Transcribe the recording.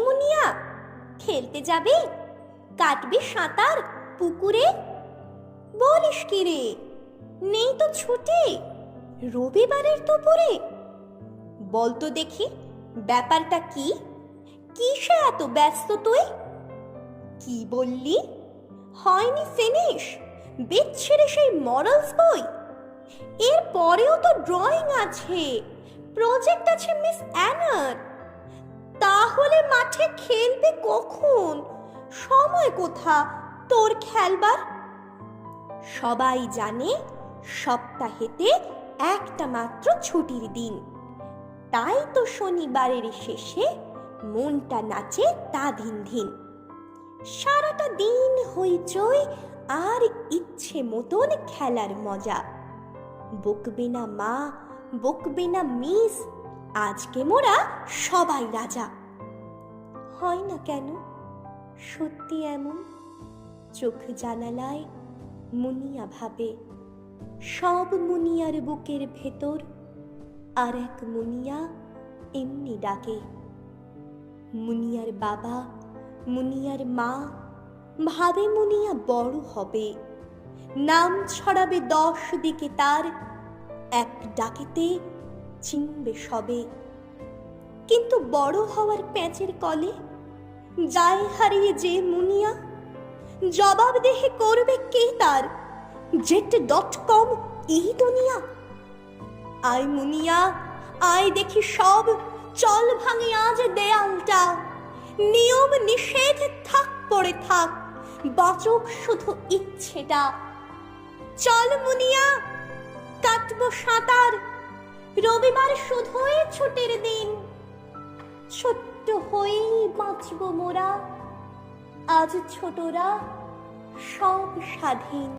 মুনিয়া, খেলতে যাবে? কাটবে সাঁতার পুকুরে? বলিস কি রে? নেই তো ছুটি। রবিবারের দুপুরে? বলতো দেখি, ব্যাপারটা কি? কিসে এত ব্যস্ত তুই? কি বললি? হয়নি ফিনিশ। বিচ্ছিরে সেই মরালস বই। এর পরেও তো ড্রয়িং আছে। প্রজেক্ট আছে মিস অ্যানার। তাহলে মাঠে খেলবে কখন? সময় কোথা? তোর খেলবার? সবাই জানে সপ্তাহেতে একটা মাত্র ছুটির দিন। তাই তো শনিবারের শেষে মনটা নাচে তা ধিন ধিন সারাটা দিন হইচই আর ইচ্ছে মতন খেলার মজা। বকবে না মা, বকবে না মিস, আজকে মোরা সবাই রাজা। হয় না কেন? সত্যি এমন? চোখ জানালায় মুনিয়া ভাবে। সব মুনিয়ার বুকের ভেতর আর এক মুনিয়া এমনি ডাকে। মুনিয়ার বাবা, মুনিয়ার মা ভাবে মুনিয়া বড় হবে। নাম ছড়াবে দশ দিকে তার, এক ডাকেতে চিনবে সবে। কিন্তু বড় হওয়ার প্যাঁচের কলে যায় হারিয়ে যে মুনিয়া, জবাব দেহে করবে কে তার? জেট ডট কম এই দুনিয়া। আয় মুনিয়া, আয় দেখি সব, চল ভাঙে আজ দেয়ালটা। নিয়ম নিষেধ থাক, পড়ে থাক, বাচক শুধু ইচ্ছেটা। চল মুনিয়া, কাটবো সাঁতার, রবিবার শুধুই ছুটির দিন। ছোট্ট হয়েই বাঁচব মোরা। আজ ছোটরা সব স্বাধীন।